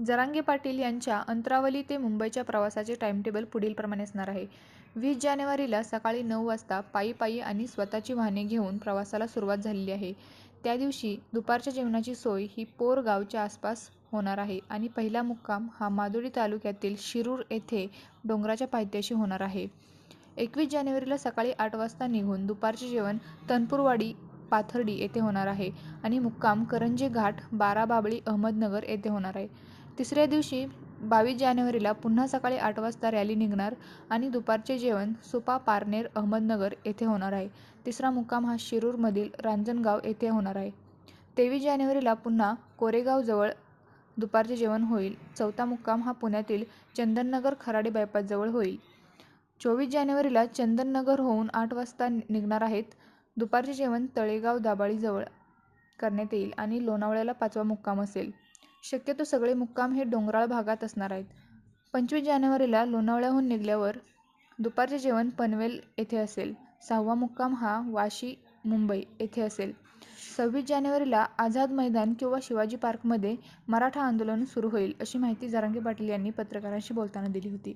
जरांगे पाटील यांच्या अंतरावली ते मुंबईच्या प्रवासाचे टाइमटेबल पुढीलप्रमाणे असणार आहे. वीस जानेवारीला सकाळी नऊ वाजता पायी पायी आणि स्वतःची वाहने घेऊन प्रवासाला सुरुवात झालेली आहे. त्या दिवशी दुपारच्या जेवणाची सोय ही पोर गावच्या आसपास होणार आहे आणि पहिला मुक्काम हा मासोळी तालुक्यातील शिरूर येथे डोंगराच्या पायथ्याशी होणार आहे. एकवीस जानेवारीला सकाळी आठ वाजता निघून दुपारचे जेवण तनपूरवाडी पाथर्डी येथे होणार आहे आणि मुक्काम करंजे घाट बाराबाबळी अहमदनगर येथे होणार आहे. तिसऱ्या दिवशी बावीस जानेवारीला पुन्हा सकाळी आठ वाजता रॅली निघणार आणि दुपारचे जेवण सुपा पारनेर अहमदनगर येथे होणार आहे. तिसरा मुक्काम हा शिरूरमधील रांजणगाव येथे होणार आहे. तेवीस जानेवारीला पुन्हा कोरेगावजवळ दुपारचे जेवण होईल. चौथा मुक्काम हा पुण्यातील चंदननगर खराडे बायपासजवळ होईल. चोवीस जानेवारीला चंदननगर होऊन आठ वाजता निघणार आहेत. दुपारचे जेवण तळेगाव दाबाळीजवळ करण्यात येईल आणि लोणावळ्याला पाचवा मुक्काम असेल. शक्यतो सगळे मुक्काम हे डोंगराळ भागात असणार आहेत. पंचवीस जानेवारीला लोणावळ्याहून निघाल्यावर दुपारचे जेवण पनवेल येथे असेल. सहावा मुक्काम हा वाशी मुंबई येथे असेल. सव्वीस जानेवारीला आझाद मैदान किंवा शिवाजी पार्कमध्ये मराठा आंदोलन सुरू होईल अशी माहिती जरांगे पाटील यांनी पत्रकारांशी बोलताना दिली होती.